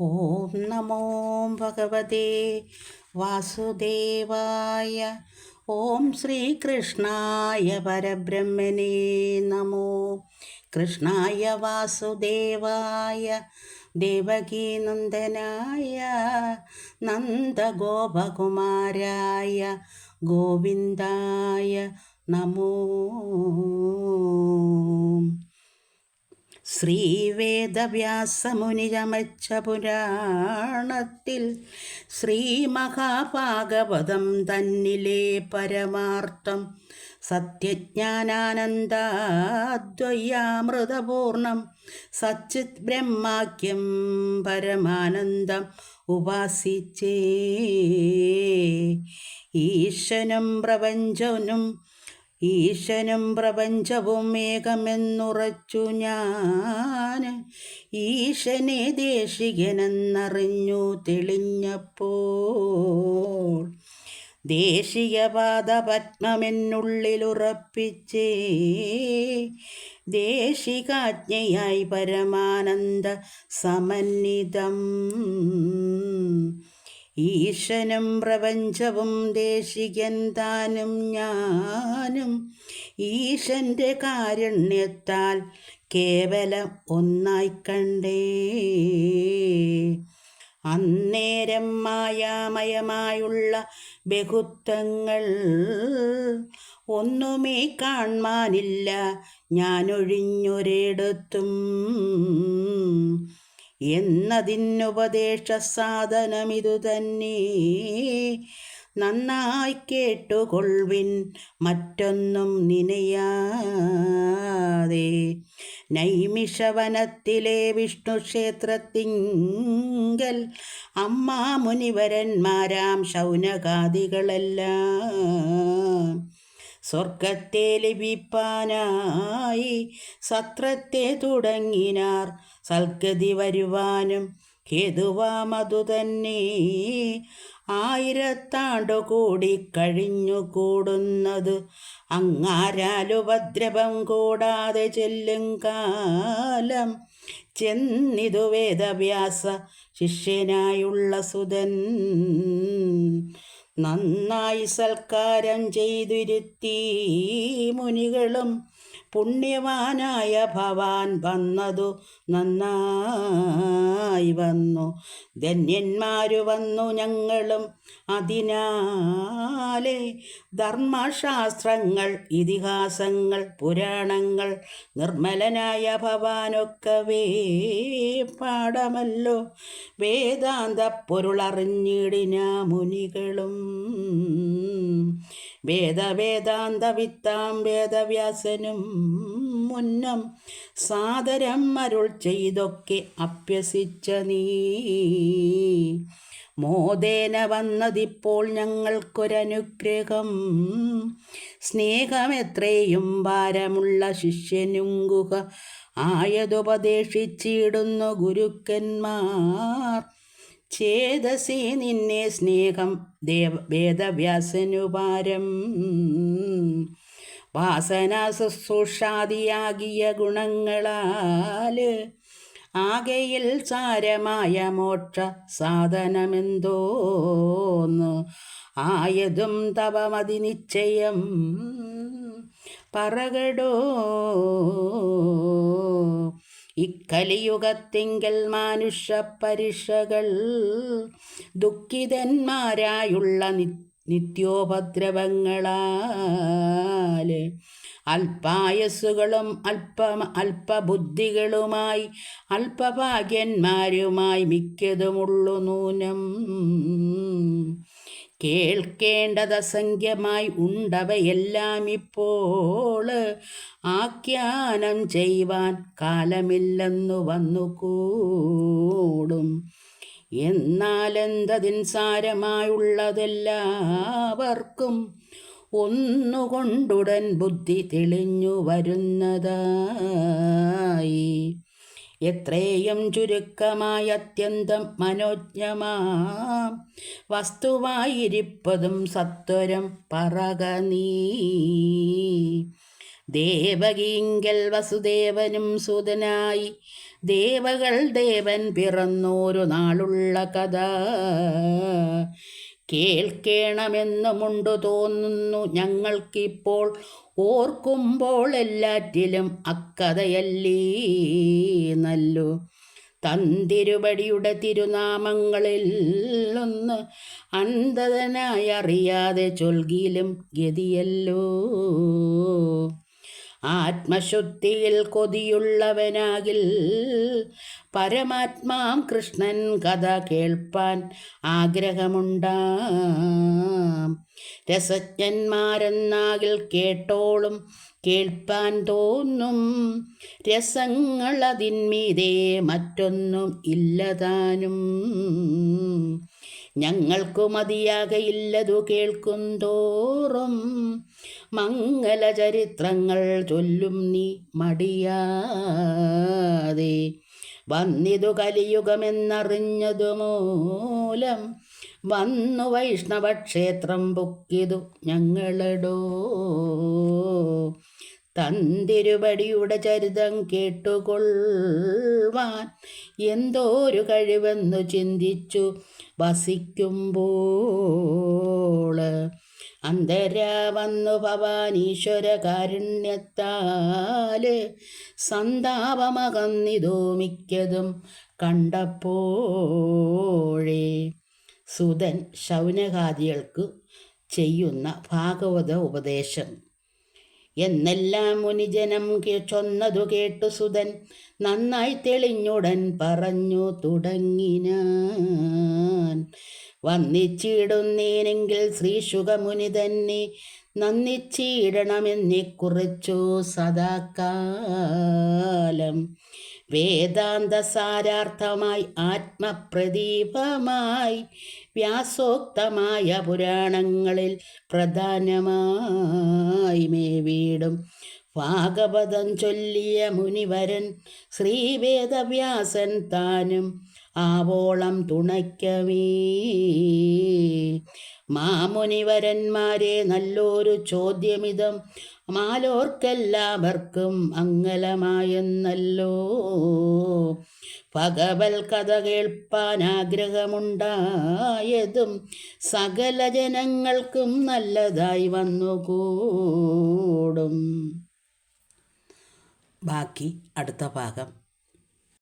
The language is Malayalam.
ഓം നമോ ഭഗവതേ വാസുദേവായ ഓം ശ്രീകൃഷ്ണായ പരബ്രഹ്മനേ നമോ കൃഷ്ണായ വാസുദേവായ ദേവകീനന്ദനായ നന്ദഗോപകുമാരായ ഗോവിന്ദായ നമോ ശ്രീവേദവ്യാസമുനിരമച്ച പുരാണത്തിൽ ശ്രീമഹാഭാഗവതം തന്നിലെ പരമാർത്ഥം സത്യജ്ഞാനാനന്ദാദ്വയ്യാമൃതപൂർണം സച്ചിത് ബ്രഹ്മാക്യം പരമാനന്ദം ഉപാസിച്ചേ. ഈശനും പ്രപഞ്ചനും ഈശനും പ്രപഞ്ചവും ഏകമെന്നുറച്ചു ഞാൻ. ഈശനെ ദേശികനെന്നറിഞ്ഞു തെളിഞ്ഞപ്പോൾ ദേശീയപാദ പത്മമെന്നുള്ളിലുറപ്പിച്ചേ ദേശികാജ്ഞയായി പരമാനന്ദ സമന്വിതം. ഈശനും പ്രപഞ്ചവും ദേശികൻ താനും ഞാനും. ഈശന്റെ കാരുണ്യത്താൽ കേവലം ഒന്നായി കണ്ടേ. അന്നേരം മായാമയമായുള്ള ബഹുത്വങ്ങൾ ഒന്നുമേ കാണാനില്ല ഞാനൊഴിഞ്ഞൊരിടത്തും എന്നതിനുപദേശ സാധനമിതു തന്നെ നന്നായി കേട്ടുകൊള്ളിൻ മറ്റൊന്നും നിനയാതെ. നൈമിഷവനത്തിലെ വിഷ്ണു ക്ഷേത്രത്തിങ്കൽ അമ്മാ മുനിവരന്മാരാം ശൗനകാദികളെല്ലാം. സ്വർഗത്തെ ലഭിപ്പാനായി സത്രത്തെ തുടങ്ങിനാർ. സൽഗതി വരുവാനും ഹേതുവാമതു തന്നെ. ആയിരത്താണ്ടു കൂടി കഴിഞ്ഞു കൂടുന്നത് അങ്ങാരാലുപദ്രവം കൂടാതെ ചെല്ലും കാലം. ചെന്നിതു വേദവ്യാസ ശിഷ്യനായുള്ള സുതൻ. നന്നായി സൽക്കാരം ചെയ്തിരുത്തി മുനികളും പുണ്യവാനായ ഭവാൻ വന്നതു നന്നായി വന്നു. ധന്യന്മാരു വന്നു ഞങ്ങളും. അതിനാലെ ധർമ്മശാസ്ത്രങ്ങൾ ഇതിഹാസങ്ങൾ പുരാണങ്ങൾ നിർമ്മലനായ ഭവാനൊക്കവേ പാടമല്ലോ വേദാന്ത പൊരുളറിഞ്ഞിടിന മുനികളും. വേദവേദാന്ത വിത്താം വേദവ്യാസനും മുന്നം സാദരം അരുൾ ചെയ്തൊക്കെ അഭ്യസിച്ച നീ. മോദേന വന്നതിപ്പോൾ ഞങ്ങൾക്കൊരനുഗ്രഹം. സ്നേഹമെത്രയും ഭാരമുള്ള ശിഷ്യനുങ്കുക. ആയതുപദേശിച്ചിടുന്നു ഗുരുക്കന്മാർ. ചേതസി നിന്നെ സ്നേഹം ദേവ വേദവ്യാസനുപാരം വാസന ശുശ്രൂഷാദിയാകിയ ഗുണങ്ങളാൽ ആകയിൽ സാരമായ മോക്ഷ സാധനമെന്തോന്ന് ആയതും തവമതി നിശ്ചയം പറകടോ. ഇക്കലിയുഗത്തിങ്കൽ മാനുഷ്യ പരിഷകൾ ദുഃഖിതന്മാരായുള്ള നിത്യോപദ്രവങ്ങളാൽ അല്പായസ്സുകളും അല്പ അല്പബുദ്ധികളുമായി അല്പഭാഗ്യന്മാരുമായി മിക്കതുമുള്ളു നൂനം. കേൾക്കേണ്ടത് അസംഖ്യമായി ഉണ്ടവയെല്ലാം ഇപ്പോൾ ആഖ്യാനം ചെയ്യുവാൻ കാലമില്ലെന്നു വന്നു വന്നുകൂടും. എന്നാലെന്തതിൻ സാരമായുള്ളതെല്ലാവർക്കും ഒന്നുകൊണ്ടുടൻ ബുദ്ധി തെളിഞ്ഞു വരുന്നതായി. എത്രയും ചുരുക്കമായ അത്യന്തം മനോജ്ഞമാം. വസ്തുവായിരിപ്പതും സത്വരം പറക നീ. ദേവകീങ്കൽ വസുദേവനും സുതനായി ദേവകൾ ദേവൻ പിറന്നോരു നാളുള്ള കഥ. കേൾക്കണമെന്നുമുണ്ടു തോന്നുന്നു ഞങ്ങൾക്കിപ്പോൾ. ഓർക്കുമ്പോൾ എല്ലാറ്റിലും അക്കഥയല്ലീ നല്ലു. തന്തിരുപടിയുടെ തിരുനാമങ്ങളിൽ ഒന്ന് അന്ധതനായി അറിയാതെ ചൊൽകിയിലും ഗതിയല്ലോ. ആത്മശുദ്ധിയിൽ കൊതിയുള്ളവനാകിൽ പരമാത്മാം കൃഷ്ണൻ കഥ കേൾപ്പാൻ ആഗ്രഹമുണ്ടാം. രസജ്ഞന്മാരെന്നാകിൽ കേട്ടോളും കേൾപ്പാൻ തോന്നും. രസങ്ങൾ അതിന്മീതേ മറ്റൊന്നും ഇല്ലതാനും ഞങ്ങൾക്കു മതിയാകയില്ലതു കേൾക്കുന്തോറും മംഗലചരിത്രങ്ങൾ ചൊല്ലും നീ മടിയാതെ. വന്നിതു കലിയുഗമെന്നറിഞ്ഞതു മൂലം വന്നു വൈഷ്ണവക്ഷേത്രം പൊക്കിതു ഞങ്ങളടോ. തന്തിരുപടിയുടെ ചരിതം കേട്ടുകൊള്ളുവാൻ എന്തോരു കഴിവെന്നു ചിന്തിച്ചു വസിക്കുമ്പോൾ അന്തരാ വന്നു ഭവാനീശ്വര കാരുണ്യത്താൽ സന്താപമകന്നിതോ മിക്കതും കണ്ടപ്പോഴേ. സുതൻ ശൗനകാദികൾക്ക് ചെയ്യുന്ന ഭാഗവത ഉപദേശം. എന്നെല്ലാം മുനിജനം ചൊന്നതു കേട്ടു സുതൻ നന്നായി തെളിഞ്ഞുടൻ പറഞ്ഞു തുടങ്ങിനാൻ. വന്നിച്ചിടുന്നേനെങ്കിൽ ശ്രീശുഖമുനി തന്നെ നന്ദിച്ചിടണമെന്നെ കുറിച്ചു സദാകാലം. വേദാന്ത സാരാർത്ഥമായി ആത്മപ്രദീപമായി വ്യാസോക്തമായ പുരാണങ്ങളിൽ പ്രധാനമായി മേവീടും. ഭാഗവതം ചൊല്ലിയ മുനിവരൻ ശ്രീവേദവ്യാസൻ താനും ആവോളം തുണയ്ക്കവേ. മാമുനിവരന്മാരെ നല്ലൊരു ചോദ്യമിതം മാലോർക്കെല്ലാവർക്കും അങ്ങലമായെന്നല്ലോ പകവൽ കഥ കേൾപ്പാൻ ആഗ്രഹമുണ്ടായതും സകല ജനങ്ങൾക്കും നല്ലതായി വന്നുകൂടും. ബാക്കി അടുത്ത ഭാഗം.